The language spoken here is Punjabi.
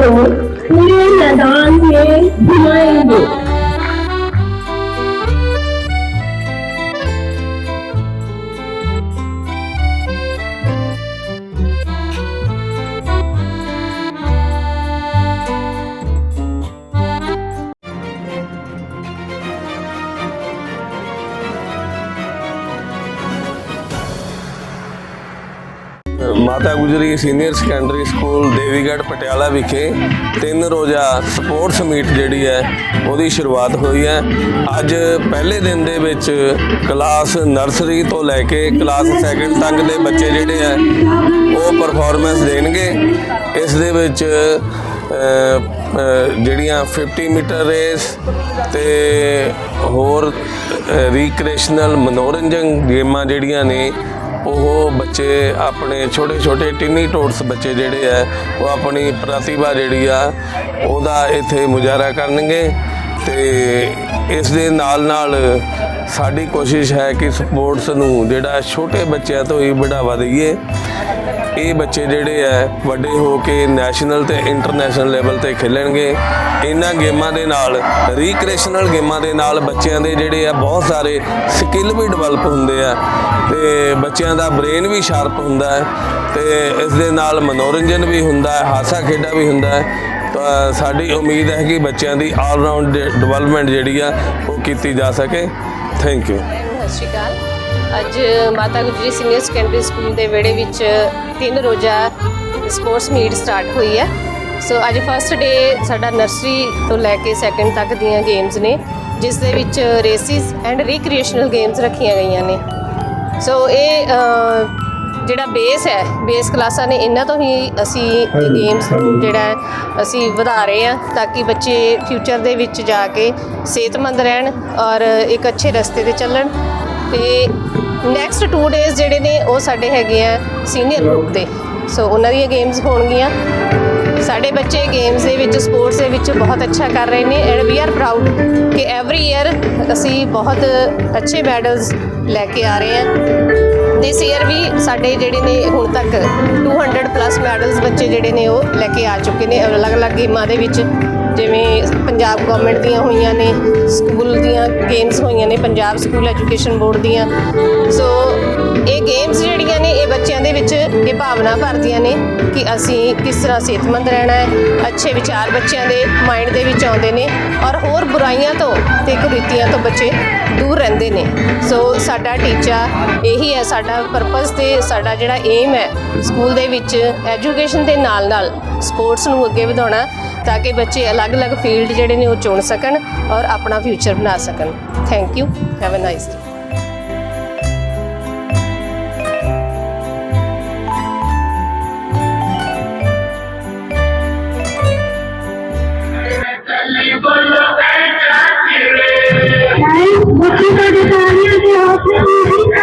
ngủ như là đón thế mai được Mata Gujri senior secondary school Devigarh Patiala ਵਿਖੇ ਤਿੰਨ ਰੋਜ਼ਾ ਸਪੋਰਟਸ ਮੀਟ ਜਿਹੜੀ ਹੈ, ਉਹਦੀ ਸ਼ੁਰੂਆਤ ਹੋਈ ਹੈ। ਅੱਜ ਪਹਿਲੇ ਦਿਨ ਦੇ ਵਿੱਚ ਕਲਾਸ ਨਰਸਰੀ ਤੋਂ ਲੈ ਕੇ ਕਲਾਸ ਸੈਕੰਡ ਤੱਕ ਦੇ ਬੱਚੇ ਜਿਹੜੇ ਹੈ, ਉਹ ਪਰਫਾਰਮੈਂਸ ਦੇਣਗੇ। ਇਸ ਦੇ ਵਿੱਚ ਜਿਹੜੀਆਂ 50 ਮੀਟਰ ਰੇਸ ਤੇ ਹੋਰ ਰੀਕ੍ਰੇਸ਼ਨਲ ਮਨੋਰੰਜਨ ਗੇਮਾਂ ਜਿਹੜੀਆਂ ਨੇ ਉਹ ਬੱਚੇ ਆਪਣੇ ਛੋਟੇ ਛੋਟੇ ਟਿੰਨੀ ਟੋਟਸ ਬੱਚੇ ਜਿਹੜੇ ਆ, ਉਹ ਆਪਣੀ ਪ੍ਰਤਿਭਾ ਜਿਹੜੀ ਆ, ਉਹਦਾ ਇੱਥੇ ਮੁਜ਼ਾਹਰਾ ਕਰਨਗੇ। ਤੇ ਇਸ ਦੇ ਨਾਲ ਨਾਲ ਸਾਡੀ ਕੋਸ਼ਿਸ਼ ਹੈ ਕਿ ਸਪੋਰਟਸ ਨੂੰ ਜਿਹੜਾ ਛੋਟੇ ਬੱਚਿਆਂ ਤੋਂ ਹੀ ਵਧਾਵਾ ਦਈਏ। ਇਹ ਬੱਚੇ ਜਿਹੜੇ ਆ ਵੱਡੇ ਹੋ ਕੇ ਨੈਸ਼ਨਲ ਤੇ ਇੰਟਰਨੈਸ਼ਨਲ ਲੈਵਲ ਤੇ ਖੇਲਣਗੇ। ਇਹਨਾਂ ਗੇਮਾਂ ਦੇ ਨਾਲ ਰੀਕ੍ਰੇਸ਼ਨਲ ਗੇਮਾਂ ਦੇ ਨਾਲ ਬੱਚਿਆਂ ਦੇ ਜਿਹੜੇ ਆ, ਬਹੁਤ ਸਾਰੇ ਸਕਿੱਲ ਵੀ ਡਿਵੈਲਪ ਹੁੰਦੇ ਆ। ਤੇ ਬੱਚਿਆਂ ਦਾ ਬ੍ਰੇਨ ਵੀ ਸ਼ਾਰਪ ਹੁੰਦਾ ਹੈ। ਤੇ ਇਸ ਦੇ ਨਾਲ ਮਨੋਰੰਜਨ ਵੀ ਹੁੰਦਾ ਹੈ, ਹਾਸਾ ਖੇਡਾ ਵੀ ਹੁੰਦਾ ਹੈ। ਤਾਂ ਸਾਡੀ ਉਮੀਦ ਹੈ ਕਿ ਬੱਚਿਆਂ ਦੀ ਆਲ ਰਾਊਂਡ ਡਿਵੈਲਪਮੈਂਟ ਜਿਹੜੀ ਆ, ਉਹ ਕੀਤੀ ਜਾ ਸਕੇ। ਥੈਂਕ ਯੂ ਸਤਿ ਸ਼੍ਰੀ ਅਕਾਲ। ਅੱਜ ਮਾਤਾ ਗੁਜਰੀ ਸੀਨੀਅਰ ਸੈਕੰਡਰੀ ਸਕੂਲ ਦੇ ਵਿਹੜੇ ਵਿੱਚ ਤਿੰਨ ਰੋਜ਼ਾ ਸਪੋਰਟਸ ਮੀਟ ਸਟਾਰਟ ਹੋਈ ਹੈ। ਸੋ ਅੱਜ ਫਸਟ ਡੇ ਸਾਡਾ ਨਰਸਰੀ ਤੋਂ ਲੈ ਕੇ ਸੈਕੰਡ ਤੱਕ ਦੀਆਂ ਗੇਮਸ ਨੇ, ਜਿਸ ਦੇ ਵਿੱਚ ਰੇਸਿਸ ਐਂਡ ਰੀਕ੍ਰੀਏਸ਼ਨਲ ਗੇਮਸ ਰੱਖੀਆਂ ਗਈਆਂ ਨੇ। ਸੋ ਇਹ ਜਿਹੜਾ ਬੇਸ ਹੈ ਬੇਸ ਕਲਾਸਾਂ ਨੇ ਇਹਨਾਂ ਤੋਂ ਹੀ ਅਸੀਂ ਗੇਮਸ ਨੂੰ ਜਿਹੜਾ ਅਸੀਂ ਵਧਾ ਰਹੇ ਹਾਂ ਤਾਂ ਕਿ ਬੱਚੇ ਫਿਊਚਰ ਦੇ ਵਿੱਚ ਜਾ ਕੇ ਸਿਹਤਮੰਦ ਰਹਿਣ ਔਰ ਇੱਕ ਅੱਛੇ ਰਸਤੇ ਤੇ ਚੱਲਣ। ਤੇ ਨੈਕਸਟ 2 ਡੇਜ਼ ਜਿਹੜੇ ਨੇ ਉਹ ਸਾਡੇ ਹੈਗੇ ਆ ਸੀਨੀਅਰ ਗਰੁੱਪ ਦੇ। ਸੋ ਉਹਨਾਂ ਦੀਆਂ ਗੇਮਸ ਹੋਣਗੀਆਂ। ਸਾਡੇ ਬੱਚੇ ਗੇਮਸ ਦੇ ਵਿੱਚ ਸਪੋਰਟਸ ਦੇ ਵਿੱਚ ਬਹੁਤ ਅੱਛਾ ਕਰ ਰਹੇ ਨੇ ਐਂਡ ਵੀ ਆਰ ਪ੍ਰਾਊਡ ਕਿ ਐਵਰੀ ਈਅਰ ਅਸੀਂ ਬਹੁਤ ਅੱਛੇ ਮੈਡਲਸ ਲੈ ਕੇ ਆ ਰਹੇ ਹਾਂ। ਦਿਸ ਈਅਰ ਵੀ ਸਾਡੇ ਜਿਹੜੇ ਨੇ ਹੁਣ ਤੱਕ 200 ਪਲੱਸ ਮੈਡਲਸ ਬੱਚੇ ਜਿਹੜੇ ਨੇ ਉਹ ਲੈ ਕੇ ਆ ਚੁੱਕੇ ਨੇ। ਅਲੱਗ-ਅਲੱਗ ਗੇਮਾਂ ਦੇ ਵਿੱਚ ਜਿਵੇਂ ਪੰਜਾਬ ਗਵਰਨਮੈਂਟ ਦੀਆਂ ਹੋਈਆਂ ਨੇ, ਸਕੂਲ ਦੀਆਂ ਗੇਮਸ ਹੋਈਆਂ ਨੇ, ਪੰਜਾਬ ਸਕੂਲ ਐਜੂਕੇਸ਼ਨ ਬੋਰਡ ਦੀਆਂ। ਸੋ ਇਹ ਗੇਮਸ ਜਿਹੜੀਆਂ ਨੇ, ਇਹ ਬੱਚਿਆਂ ਦੇ ਵਿੱਚ ਇਹ ਭਾਵਨਾ ਭਰਦੀਆਂ ਨੇ ਕਿ ਅਸੀਂ ਕਿਸ ਤਰ੍ਹਾਂ ਸਿਹਤਮੰਦ ਰਹਿਣਾ ਹੈ, ਅੱਛੇ ਵਿਚਾਰ ਬੱਚਿਆਂ ਦੇ ਮਾਈਂਡ ਦੇ ਵਿੱਚ ਆਉਂਦੇ ਨੇ ਔਰ ਹੋਰ ਬੁਰਾਈਆਂ ਤੋਂ ਤੇ ਕੁਰੀਤੀਆਂ ਤੋਂ ਬੱਚੇ ਦੂਰ ਰਹਿੰਦੇ ਨੇ। ਸੋ ਸਾਡਾ ਟੀਚਾ ਇਹੀ ਹੈ, ਸਾਡਾ ਪਰਪਸ ਤੇ ਸਾਡਾ ਜਿਹੜਾ ਏਮ ਹੈ ਸਕੂਲ ਦੇ ਵਿੱਚ ਐਜੂਕੇਸ਼ਨ ਦੇ ਨਾਲ ਨਾਲ ਸਪੋਰਟਸ ਨੂੰ ਅੱਗੇ ਵਧਾਉਣਾ ਤਾਂ ਕਿ ਬੱਚੇ ਅਲੱਗ-ਅਲੱਗ ਫੀਲਡ ਜਿਹੜੇ ਨੇ ਉਹ ਚੁਣ ਸਕਣ ਔਰ ਆਪਣਾ ਫਿਊਚਰ ਬਣਾ ਸਕਣ। Thank you have a nice day Thank you.